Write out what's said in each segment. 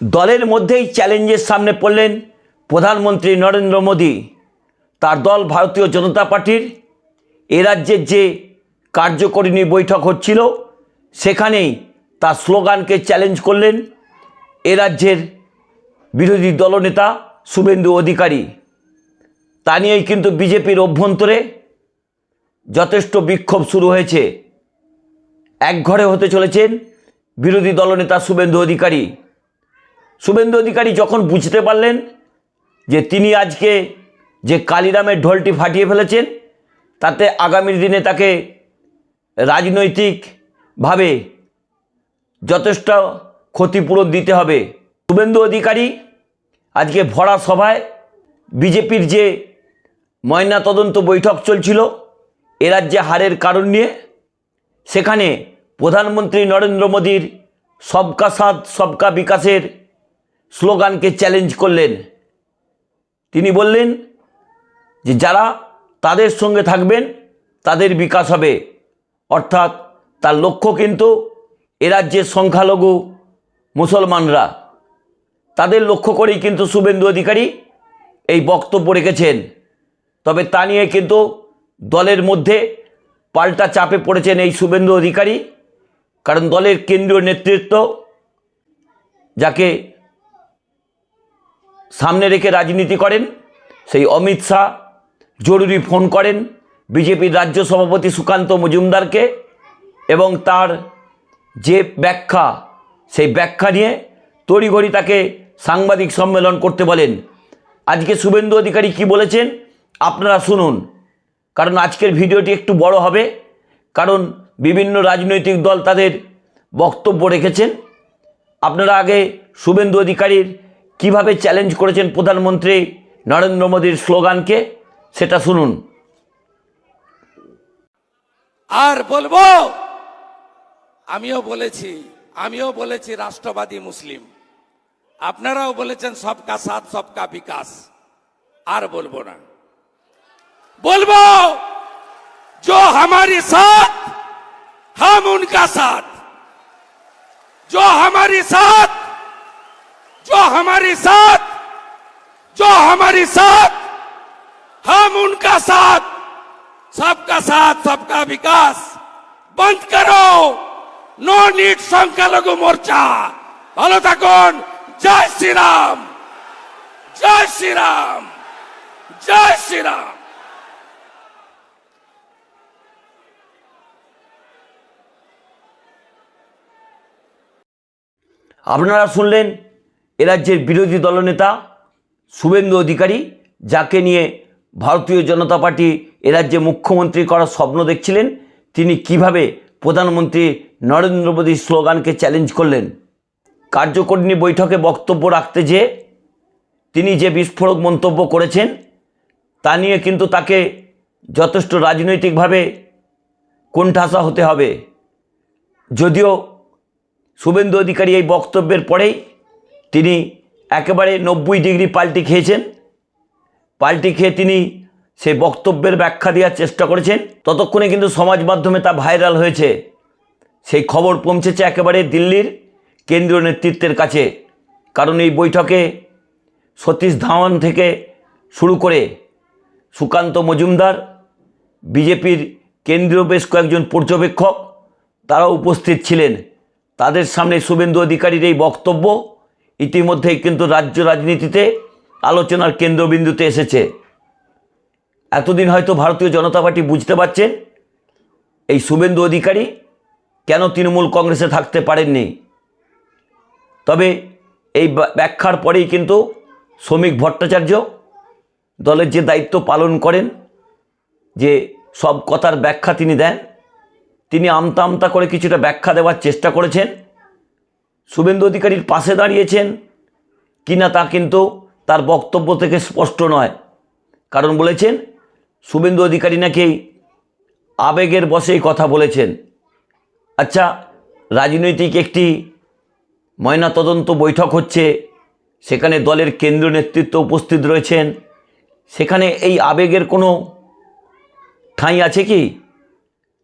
দলের মধ্যেই চ্যালেঞ্জের সামনে পড়লেন প্রধানমন্ত্রী নরেন্দ্র মোদী। তার দল ভারতীয় জনতা পার্টির। এ রাজ্যের যে কার্যকরিণী বৈঠক হচ্ছিল, সেখানেই তার স্লোগানকে চ্যালেঞ্জ করলেন এ রাজ্যের বিরোধী দলনেতা শুভেন্দু অধিকারী। তা নিয়েই কিন্তু বিজেপির অভ্যন্তরে যথেষ্ট বিক্ষোভ শুরু হয়েছে। একঘরে হতে চলেছেন বিরোধী দলনেতা শুভেন্দু অধিকারী। শুভেন্দু অধিকারী যখন বুঝতে পারলেন যে তিনি আজকে যে কালিরামের ঢোলটি ফাটিয়ে ফেলেছেন, তাতে আগামী দিনে তাকে রাজনৈতিকভাবে যথেষ্ট ক্ষতিপূরণ দিতে হবে। শুভেন্দু অধিকারী আজকে ভরা সভায় বিজেপির যে ময়নাতদন্ত বৈঠক চলছিল, এ রাজ্যে হারের কারণ নিয়ে, সেখানে প্রধানমন্ত্রী নরেন্দ্র মোদীর সবকা সাথ, সবকা বিকাশের স্লোগানকে চ্যালেঞ্জ করলেন। তিনি বললেন যে যারা তাদের সঙ্গে থাকবেন, তাদের বিকাশ হবে। অর্থাৎ তার লক্ষ্য কিন্তু এ রাজ্যের সংখ্যালঘু মুসলমানরা। তাদের লক্ষ্য করেই কিন্তু শুভেন্দু অধিকারী এই বক্তব্য রেখেছেন। তবে তা নিয়ে কিন্তু দলের মধ্যে পাল্টা চাপে পড়েছেন এই শুভেন্দু অধিকারী। কারণ দলের কেন্দ্রীয় নেতৃত্ব, যাকে সামনে রেখে রাজনীতি করেন, সেই অমিত শাহ জরুরি ফোন করেন বিজেপির রাজ্য সভাপতি সুকান্ত মজুমদারকে এবং তার যে ব্যাখ্যা, সেই ব্যাখ্যা নিয়ে তড়িঘড়ি তাকে সাংবাদিক সম্মেলন করতে বলেন। আজকে শুভেন্দু অধিকারী কি বলেছেন আপনারা শুনুন, কারণ আজকের ভিডিওটি একটু বড় হবে, কারণ বিভিন্ন রাজনৈতিক দল তাদের বক্তব্য রেখেছেন। আপনারা আগে শুভেন্দু অধিকারীর কিভাবে চ্যালেঞ্জ করেছেন প্রধানমন্ত্রী নরেন্দ্র মোদীর স্লোগানকে সেটা শুনুন আর বলবো আমিও বলেছি আমিও বলেছি রাষ্ট্রবাদী মুসলিম আপনারাও বলেছেন সবকা সাথ সবকা বিকাশ আর বলবো না বলবো जो हमारी साथ हम उनका साथ जो हमारी साथ जो हमारी साथ जो हमारी साथ हम उनका साथ सबका साथ सबका विकास बंद करो নো নিট সংখ্যালঘু মোর্চা ভালো থাকুন জয় শ্রীরাম জয় শ্রীরাম জয় শ্রীরাম আপনারা শুনলেন এ রাজ্যের বিরোধী দলনেতা শুভেন্দু অধিকারী, যাকে নিয়ে ভারতীয় জনতা পার্টি এ রাজ্যে মুখ্যমন্ত্রী করার স্বপ্ন দেখছিলেন, তিনি কীভাবে প্রধানমন্ত্রী নরেন্দ্র মোদীর স্লোগানকে চ্যালেঞ্জ করলেন? কার্যকরিণী বৈঠকে বক্তব্য রাখতে যেয়ে তিনি যে বিস্ফোরক মন্তব্য করেছেন, তা নিয়ে কিন্তু তাকে যথেষ্ট রাজনৈতিকভাবে কোণঠাসা হতে হবে। যদিও শুভেন্দু অধিকারী এই বক্তব্যের পরেই তিনি একেবারে নব্বই ডিগ্রি পাল্টি খেয়েছেন। পাল্টি খেয়ে তিনি সেই বক্তব্যের ব্যাখ্যা দেওয়ার চেষ্টা করেছেন। ততক্ষণে কিন্তু সমাজ মাধ্যমে তা ভাইরাল হয়েছে। সেই খবর পৌঁছেছে একেবারে দিল্লির কেন্দ্রীয় নেতৃত্বের কাছে। কারণ এই বৈঠকে সতীশ ধাওয়ান থেকে শুরু করে সুকান্ত মজুমদার, বিজেপির কেন্দ্রীয় বেশ কয়েকজন পর্যবেক্ষক তারা উপস্থিত ছিলেন। তাদের সামনে শুভেন্দু অধিকারীর এই বক্তব্য ইতিমধ্যেই কিন্তু রাজ্য রাজনীতিতে আলোচনার কেন্দ্রবিন্দুতে এসেছে। এতদিন হয়তো ভারতীয় জনতা পার্টি বুঝতে পারছেন, এই শুভেন্দু অধিকারী কেন তৃণমূল কংগ্রেসে থাকতে পারেননি। তবে এই ব্যা- ব্যাখ্যার পরেই কিন্তু শ্রমিক ভট্টাচার্য দলের যে দায়িত্ব পালন করেন, যে সব কথার ব্যাখ্যা তিনি দেন, তিনি আমতা আমতা করে কিছুটা ব্যাখ্যা দেওয়ার চেষ্টা করেছেন। শুভেন্দু অধিকারীর পাশে দাঁড়িয়েছেন কিনা তা কিন্তু তার বক্তব্য থেকে স্পষ্ট নয়। কারণ বলেছেন, শুভেন্দু অধিকারী নাকি আবেগের বশেই কথা বলেছেন। আচ্ছা রাজনৈতিক একটি ময়নাতদন্ত বৈঠক হচ্ছে, সেখানে দলের কেন্দ্রীয় নেতৃত্ব উপস্থিত রয়েছেন। সেখানে এই আবেগের কোনো ঠাঁই আছে কি?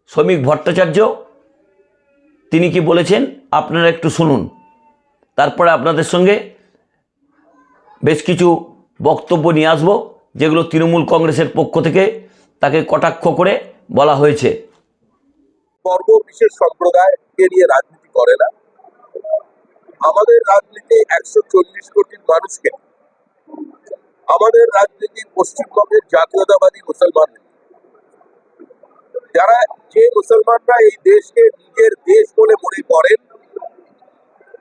শ্রমিক ভট্টাচার্য, তিনি কি বলেছেন? আপনারা একটু শুনুন। তারপরে আপনাদের সঙ্গে বেশ কিছু বক্তব্য নিয়ে আসব, যেগুলো তৃণমূল কংগ্রেসের পক্ষ থেকে তাকে কটাক্ষ করে বলা হয়েছে। বর্গ বিশেষ নিয়ে রাজনীতি করে না। আমাদের রাজনীতি একশো চল্লিশ কোটি মানুষকে, আমাদের রাজনীতি পশ্চিমবঙ্গের জাতীয়তাবাদী মুসলমান। যারা যে মুসলমানরা এই দেশকে নিজের দেশ বলে মনে করেন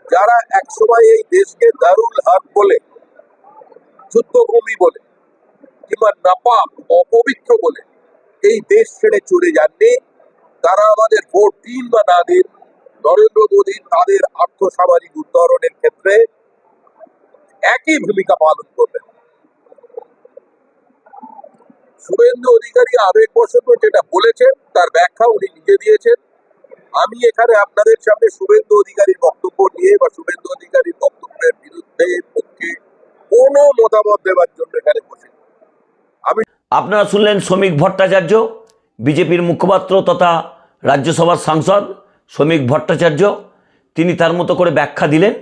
যারা একসময় এই দেশকে দারুল হাত বলে, যুদ্ধভূমি বলে, কিংবা নাপাক, অপবিত্র বলে, এই দেশ ছেড়ে চলে যাননি, তারা আমাদের ভোট দিন বা না দিন, নরেন্দ্র মোদী তাদের আর্থসামাজিক উন্নয়নের ক্ষেত্রে একই ভূমিকা পালন করবেন। শুভেন্দু অধিকারী আবেগবশত যেটা বলেছেন, তার ব্যাখ্যা উনি নিজে দিয়েছেন। আমি এখানে আপনাদের সামনে শুভেন্দু অধিকারীর বক্তব্য নিয়ে বা শুভেন্দু অধিকারীর বক্তব্যের বিরুদ্ধে পক্ষে কোনো মতামত দেওয়ার জন্য এখানে বসে। আমি আপনারা শুনলেন শ্রমিক ভট্টাচার্য, বিজেপির মুখপাত্র তথা রাজ্যসভার সাংসদ শ্রমিক ভট্টাচার্য। তিনি তার মতো করে ব্যাখ্যা দিলেন,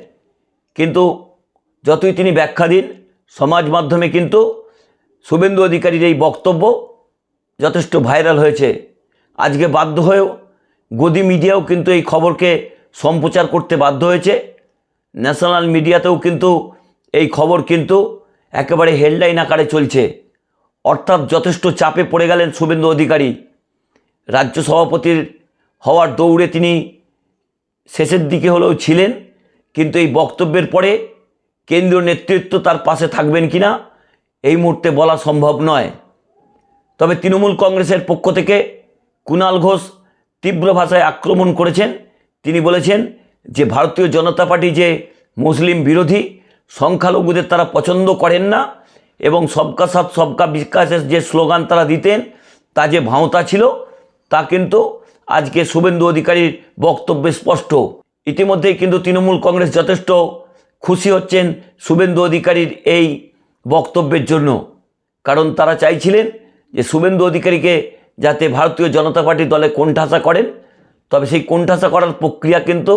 কিন্তু যতই তিনি ব্যাখ্যা দিন, সমাজ মাধ্যমে কিন্তু শুভেন্দু অধিকারীর এই বক্তব্য যথেষ্ট ভাইরাল হয়েছে। আজকে বাধ্য হয়েও গদি মিডিয়াও কিন্তু এই খবরকে সম্প্রচার করতে বাধ্য হয়েছে। ন্যাশনাল মিডিয়াতেও কিন্তু এই খবর কিন্তু একেবারে হেডলাইন আকারে চলছে। অর্থাৎ যথেষ্ট চাপে পড়ে গেলেন শুভেন্দু অধিকারী। রাজ্য সভাপতির হওয়ার দৌড়ে তিনি শেষের দিকে হলেও ছিলেন, কিন্তু এই বক্তব্যের পরে কেন্দ্রীয় নেতৃত্ব তার পাশে থাকবেন কিনা, এই মুহূর্তে বলা সম্ভব নয়। তবে তৃণমূল কংগ্রেসের পক্ষ থেকে কুণাল ঘোষ তীব্র ভাষায় আক্রমণ করেছেন। তিনি বলেছেন যে, ভারতীয় জনতা পার্টি যে মুসলিম বিরোধী, সংখ্যালঘুদের তারা পছন্দ করেন না এবং সবকা সাথ, সবকা বিকাশের যে স্লোগান তারা দিতেন, তা যে ভাঁওতা ছিল, তা কিন্তু আজকে শুভেন্দু অধিকারীর বক্তব্যে স্পষ্ট। ইতিমধ্যেই কিন্তু তৃণমূল কংগ্রেস যথেষ্ট খুশি হচ্ছেন শুভেন্দু অধিকারীর এই বক্তব্যের জন্য। কারণ তারা চাইছিলেন যে, শুভেন্দু অধিকারীকে যাতে ভারতীয় জনতা পার্টি দলে কোণঠাসা করেন। তবে সেই কোণঠাসা করার প্রক্রিয়া কিন্তু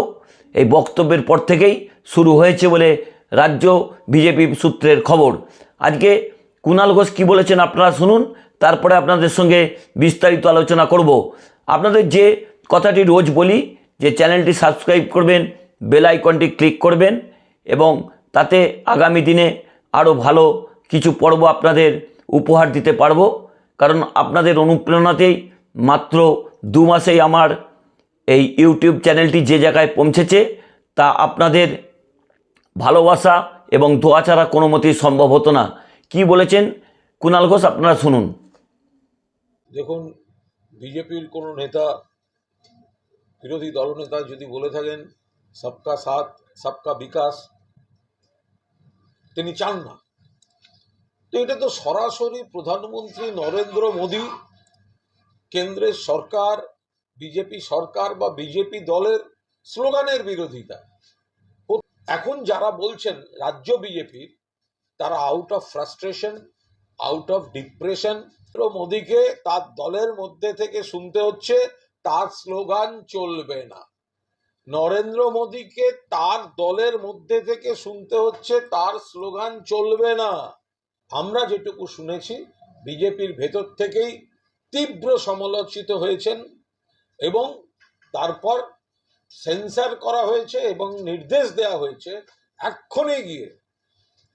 এই বক্তব্যের পর থেকেই শুরু হয়েছে বলে রাজ্য বিজেপি সূত্রের খবর। আজকে কুণাল ঘোষ কী বলেছেন আপনারা শুনুন, তারপরে আপনাদের সঙ্গে বিস্তারিত আলোচনা করব। আপনাদের যে কথাটি রোজ বলি, যে চ্যানেলটি সাবস্ক্রাইব করবেন, বেল আইকনটি ক্লিক করবেন এবং তাতে আগামী দিনে আরও ভালো কিছু পর্ব আপনাদের উপহার দিতে পারব। কারণ আপনাদের অনুপ্রেরণাতেই মাত্র দু মাসেই আমার এই ইউটিউব চ্যানেলটি যে জায়গায় পৌঁছেছে, তা আপনাদের ভালোবাসা এবং দোয়া ছাড়া কোনো মতেই সম্ভব হতো না। কি বলেছেন? কুণাল ঘোষ, আপনারা শুনুন। দেখুন, বিজেপির কোনো নেতা বিরোধী দলনেতা যদি বলে থাকেন, সবকা সাথ, সবকা বিকাশ, তিনি চান না। তো এটা তো সরাসরি প্রধানমন্ত্রী নরেন্দ্র মোদী, কেন্দ্রের সরকার, বিজেপি সরকার বা বিজেপি দলের স্লোগানের বিরোধিতা। এখন যারা বলছেন রাজ্য বিজেপির, তারা out of frustration out of depression মোদীকে তার দলের মধ্যে থেকে শুনতে হচ্ছে, তার স্লোগান চলবে না। নরেন্দ্র মোদীকে তার দলের মধ্যে থেকে শুনতে হচ্ছে, তার স্লোগান চলবে না। আমরা যেটুকু শুনেছি, বিজেপির ভেতর থেকেই তীব্র সমালোচিত হয়েছেন এবং তারপর সেন্সার করা হয়েছে এবং নির্দেশ দেওয়া হয়েছে, এক্ষণে গিয়ে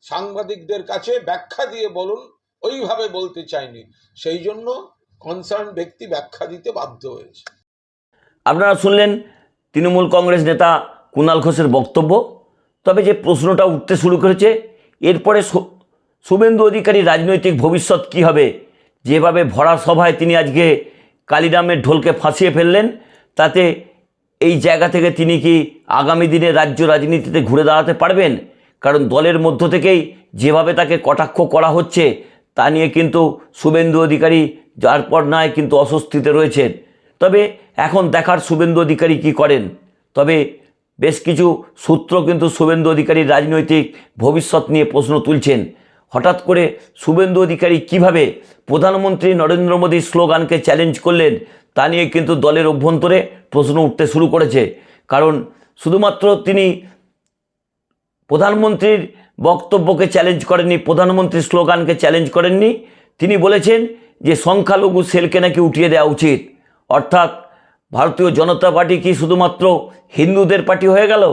সাংবাদিকদের কাছে ব্যাখ্যা দিয়ে বলুন, ওইভাবে বলতে চাইনি। সেই জন্য কনসার্ন ব্যক্তি ব্যাখ্যা দিতে বাধ্য হয়েছে। আপনারা শুনলেন তৃণমূল কংগ্রেস নেতা কুণাল ঘোষের বক্তব্য। তবে যে প্রশ্নটা উঠতে শুরু করেছে, এরপরে শুভেন্দু অধিকারী রাজনৈতিক ভবিষ্যৎ কী হবে? যেভাবে ভরা সভায় তিনি আজকে কালিরামের ঢোলকে ফাঁসিয়ে ফেললেন, তাতে এই জায়গা থেকে তিনি কি আগামী দিনে রাজ্য রাজনীতিতে ঘুরে দাঁড়াতে পারবেন? কারণ দলের মধ্য থেকেই যেভাবে তাকে কটাক্ষ করা হচ্ছে, তা নিয়ে কিন্তু শুভেন্দু অধিকারী যার পর নয় কিন্তু অস্বস্তিতে রয়েছেন। তবে এখন দেখার শুভেন্দু অধিকারী কি করেন? তবে বেশ কিছু সূত্র কিন্তু শুভেন্দু অধিকারীর রাজনৈতিক ভবিষ্যৎ নিয়ে প্রশ্ন তুলছেন। হঠাৎ করে শুভেন্দু অধিকারী কীভাবে প্রধানমন্ত্রী নরেন্দ্র মোদীর স্লোগানকে চ্যালেঞ্জ করলেন, তা নিয়ে কিন্তু দলের অভ্যন্তরে প্রশ্ন উঠতে শুরু করেছে। কারণ শুধুমাত্র তিনি প্রধানমন্ত্রীর বক্তব্যকে চ্যালেঞ্জ করেননি প্রধানমন্ত্রীর স্লোগানকে চ্যালেঞ্জ করেননি, তিনি বলেছেন যে সংখ্যালঘু সেলকে নাকি উঠিয়ে দেওয়া উচিত। অর্থাৎ ভারতীয় জনতা পার্টি কি শুধুমাত্র হিন্দুদের পার্টি হয়ে গেল?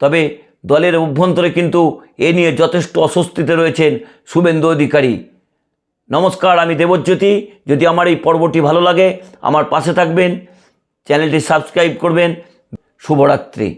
তবে দলের অভ্যন্তরে কিন্তু এ নিয়ে যথেষ্ট অস্বস্তিতে রয়েছেন শুভেন্দু অধিকারী। নমস্কার, আমি দেবজ্যোতি। যদি আমার এই পর্বটি ভালো লাগে, আমার পাশে থাকবেন, চ্যানেলটি সাবস্ক্রাইব করবেন। শুভরাত্রি।